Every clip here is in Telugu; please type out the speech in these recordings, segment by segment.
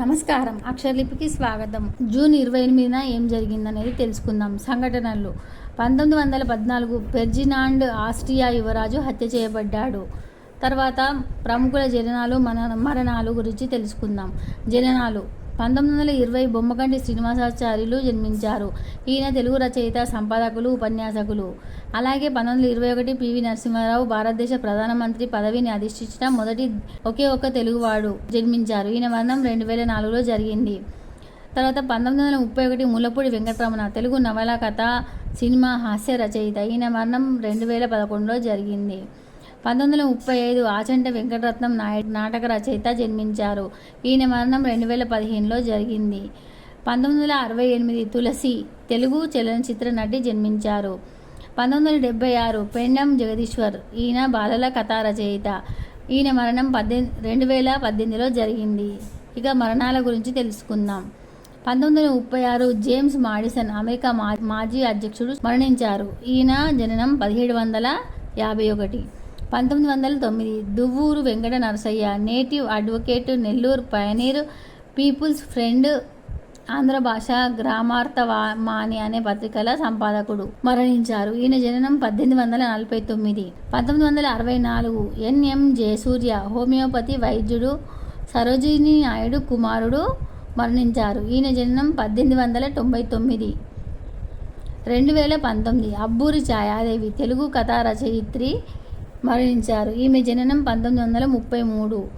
నమస్కారం. అక్షరలిపికి స్వాగతం. జూన్ ఇరవై ఎనిమిదిన ఏం జరిగిందనేది తెలుసుకుందాం. సంఘటనలు. పంతొమ్మిది వందల పద్నాలుగు పెర్జినాండ్ ఆస్ట్రియా యువరాజు హత్య చేయబడ్డాడు. తర్వాత ప్రముఖుల జననాలు మన మరణాలు గురించి తెలుసుకుందాం. జననాలు. పంతొమ్మిది వందల ఇరవై బొమ్మకంటి శ్రీనివాసాచార్యులు జన్మించారు. ఈయన తెలుగు రచయిత సంపాదకులు ఉపన్యాసకులు. అలాగే పంతొమ్మిది వందల ఇరవై ఒకటి పివి నరసింహారావు భారతదేశ ప్రధానమంత్రి పదవిని అధిష్ఠించిన మొదటి ఒకే ఒక్క తెలుగువాడు జన్మించారు. ఈయన మరణం రెండు వేల నాలుగులో జరిగింది. తర్వాత పంతొమ్మిది వందల ముప్పై ఒకటి ముల్లపూడి వెంకటరమణ తెలుగు నవల కథ సినిమా హాస్య రచయిత. ఈయన మరణం రెండు వేల పదకొండులో జరిగింది. పంతొమ్మిది వందల ముప్పై ఐదు ఆచంట వెంకటరత్నం నాయుడు నాటక రచయిత జన్మించారు. ఈయన మరణం రెండు వేల పదిహేనులో జరిగింది. పంతొమ్మిది వందల అరవై ఎనిమిది తులసి తెలుగు చలనచిత్ర నటి జన్మించారు. పంతొమ్మిది వందల డెబ్బై ఆరు పెండం జగదీశ్వర్ ఈయన బాలల కథా రచయిత ఈయన మరణం పద్దెనిమిది రెండు వేల పద్దెనిమిదిలో జరిగింది. ఇక మరణాల గురించి తెలుసుకుందాం. పంతొమ్మిది వందల ముప్పై ఆరు జేమ్స్ మాడిసన్ అమెరికా మా మాజీ అధ్యక్షుడు మరణించారు. ఈయన జననం పదిహేడు వందల యాభై ఒకటి. పంతొమ్మిది వందల తొమ్మిది Duvvuru Venkata Narasayya native advocate Nellore pioneer people's friend Andhra భాష గ్రామార్థవామాని అనే పత్రికల సంపాదకుడు మరణించారు. ఈయన జననం పద్దెనిమిది వందల నలభై తొమ్మిది. పంతొమ్మిది వందల అరవై నాలుగు ఎన్ఎం జయసూర్య హోమియోపతి వైద్యుడు సరోజిని నాయుడు కుమారుడు మరణించారు. ఈయన జననం పద్దెనిమిది వందల తొంభై తొమ్మిది. రెండు వేల పంతొమ్మిది అబ్బూరి ఛాయాదేవి తెలుగు కథా రచయిత్రి మరణించారు ఈమె జననం పంతొమ్మిది వందల ముప్పై మూడు.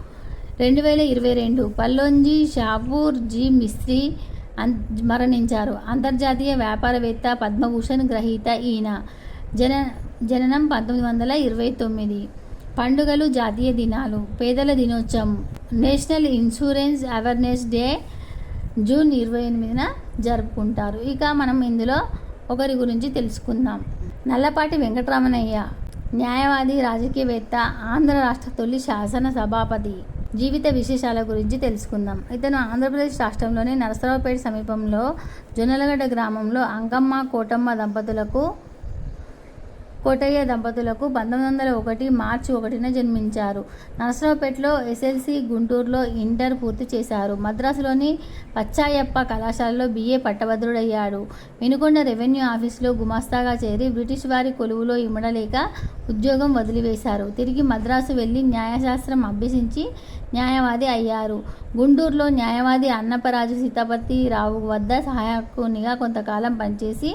రెండు వేల ఇరవై రెండు పల్లోంజీ షాపూర్ జీ మిస్త్రీ అన్ మరణించారు. అంతర్జాతీయ వ్యాపారవేత్త పద్మభూషణ్ గ్రహీత ఈయన. జన జననం పంతొమ్మిది వందల ఇరవై తొమ్మిది. పండుగలు జాతీయ దినాలు పేదల దినోత్సవం national insurance awareness day June ఇరవై ఎనిమిదిన జరుపుకుంటారు. ఇక మనం ఇందులో ఒకరి గురించి తెలుసుకుందాం. నల్లపాటి వెంకటరమణయ్య న్యాయవాది రాజకీయవేత్త ఆంధ్ర రాష్ట్ర తొలి శాసన సభాపతి. జీవిత విశేషాల గురించి తెలుసుకుందాం. ఇతను ఆంధ్రప్రదేశ్ రాష్ట్రంలోని నరసరావుపేట సమీపంలో జొన్నలగడ్డ గ్రామంలో అంకమ్మ కోటమ్మ దంపతులకు కోటయ్య దంపతులకు పంతొమ్మిది వందల ఒకటి మార్చి ఒకటిన జన్మించారు. నరసరావుపేటలో ఎస్ఎల్సి గుంటూరులో ఇంటర్ పూర్తి చేశారు. మద్రాసులోని పచ్చాయప్ప కళాశాలలో బిఏ పట్టభద్రుడయ్యాడు. వినుకొండ రెవెన్యూ ఆఫీసులో గుమాస్తాగా చేరి బ్రిటిష్ వారి కొలువులో ఇమ్మడలేక ఉద్యోగం వదిలివేశారు. తిరిగి మద్రాసు వెళ్ళి న్యాయశాస్త్రం అభ్యసించి న్యాయవాది అయ్యారు. గుంటూరులో న్యాయవాది అన్నపరాజు సీతాపతి రావు వద్ద సహాయకునిగా కొంతకాలం పనిచేసి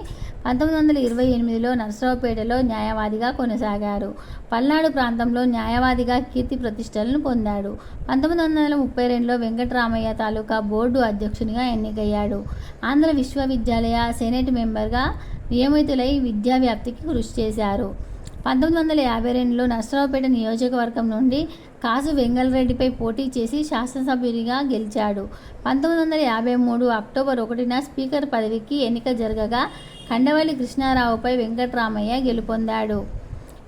పంతొమ్మిది వందల ఇరవై ఎనిమిదిలో నరసరావుపేటలో న్యాయవాదిగా కొనసాగారు. పల్నాడు ప్రాంతంలో న్యాయవాదిగా కీర్తి ప్రతిష్టలను పొందాడు. పంతొమ్మిది వందల ముప్పై రెండులో వెంకటరామయ్య తాలూకా బోర్డు అధ్యక్షునిగా ఎన్నికయ్యాడు. ఆంధ్ర విశ్వవిద్యాలయ సెనేట్ మెంబర్గా నియమితులై విద్యా వ్యాప్తికి కృషి చేశారు. పంతొమ్మిది వందల యాభై రెండులో నర్సరావుపేట నియోజకవర్గం నుండి కాసు వెంగళరెడ్డిపై పోటీ చేసి శాసనసభ్యునిగా గెలిచాడు. పంతొమ్మిది వందల యాభై మూడు అక్టోబర్ ఒకటిన స్పీకర్ పదవికి ఎన్నిక జరగగా కండవల్లి కృష్ణారావుపై వెంకట్రామయ్య గెలుపొందాడు.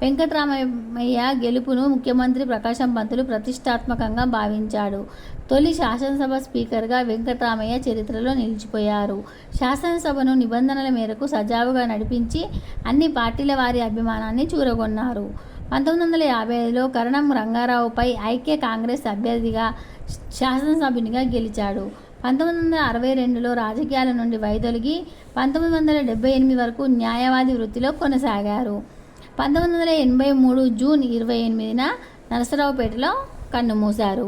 వెంకటరామయ్య గెలుపును ముఖ్యమంత్రి ప్రకాశం పంతులు ప్రతిష్టాత్మకంగా భావించాడు. తొలి శాసనసభ స్పీకర్గా వెంకట్రామయ్య చరిత్రలో నిలిచిపోయారు. శాసనసభను నిబంధనల మేరకు సజావుగా నడిపించి అన్ని పార్టీల వారి అభిమానాన్ని చూరగొన్నారు. పంతొమ్మిది వందల యాభై ఐదులో కరణం రంగారావుపై ఐక్య కాంగ్రెస్ అభ్యర్థిగా శాసనసభ్యునిగా గెలిచాడు. పంతొమ్మిది వందల అరవై రెండులో రాజకీయాల నుండి వైదొలిగి పంతొమ్మిది వందల డెబ్బై ఎనిమిది వరకు న్యాయవాది వృత్తిలో కొనసాగారు. పంతొమ్మిది వందల ఎనభై మూడు జూన్ ఇరవై ఎనిమిదిన నరసరావుపేటలో కన్నుమూశారు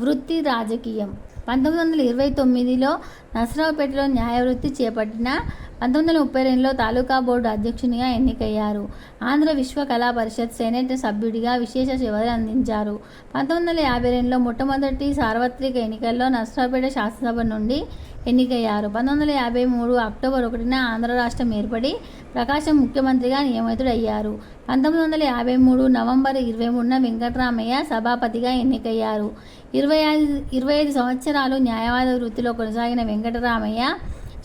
వృత్తి రాజకీయం. పంతొమ్మిది వందల ఇరవై తొమ్మిదిలో నరసరావుపేటలో న్యాయవృత్తి చేపట్టిన పంతొమ్మిది వందల ముప్పై రెండులో తాలూకా బోర్డు అధ్యక్షునిగా ఎన్నికయ్యారు. ఆంధ్ర విశ్వ కళా పరిషత్ సెనేట్ సభ్యుడిగా విశేష సేవలు అందించారు. పంతొమ్మిది వందల యాభై రెండులో మొట్టమొదటి సార్వత్రిక ఎన్నికల్లో నరసరావుపేట శాసనసభ నుండి ఎన్నికయ్యారు. పంతొమ్మిది వందల యాభై మూడు అక్టోబర్ ఒకటిన ఆంధ్ర రాష్ట్రం ఏర్పడి ప్రకాశం ముఖ్యమంత్రిగా నియమితుడయ్యారు. పంతొమ్మిది వందల యాభై మూడు నవంబర్ ఇరవై మూడున వెంకటరామయ్య సభాపతిగా ఎన్నికయ్యారు. ఇరవై ఐదు ఇరవై ఐదు సంవత్సరాలు న్యాయవాద వృత్తిలో కొనసాగిన వెంకటరామయ్య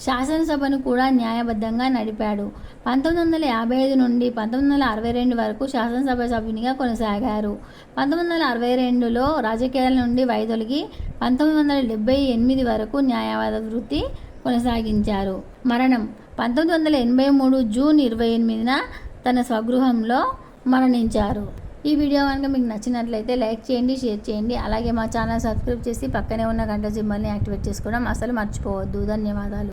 శాసనసభను కూడా న్యాయబద్ధంగా నడిపాడు. పంతొమ్మిది వందల యాభై ఐదు నుండి పంతొమ్మిది వందల అరవై రెండు వరకు శాసనసభ సభ్యునిగా కొనసాగారు. పంతొమ్మిది వందల అరవై రెండులో రాజకీయాల నుండి వైదొలిగి పంతొమ్మిది వందల డెబ్బై ఎనిమిది వరకు న్యాయవాద వృత్తి కొనసాగించారు. మరణం పంతొమ్మిది వందల ఎనభై మూడు జూన్ ఇరవై ఎనిమిదిన తన స్వగృహంలో మరణించారు. ఈ వీడియో కనుక మీకు నచ్చినట్లయితే లైక్ చేయండి షేర్ చేయండి. అలాగే మా ఛానల్ సబ్స్క్రైబ్ చేసి పక్కనే ఉన్న గంట సింబల్ని యాక్టివేట్ చేసుకోవడం అసలు మర్చిపోవద్దు. ధన్యవాదాలు.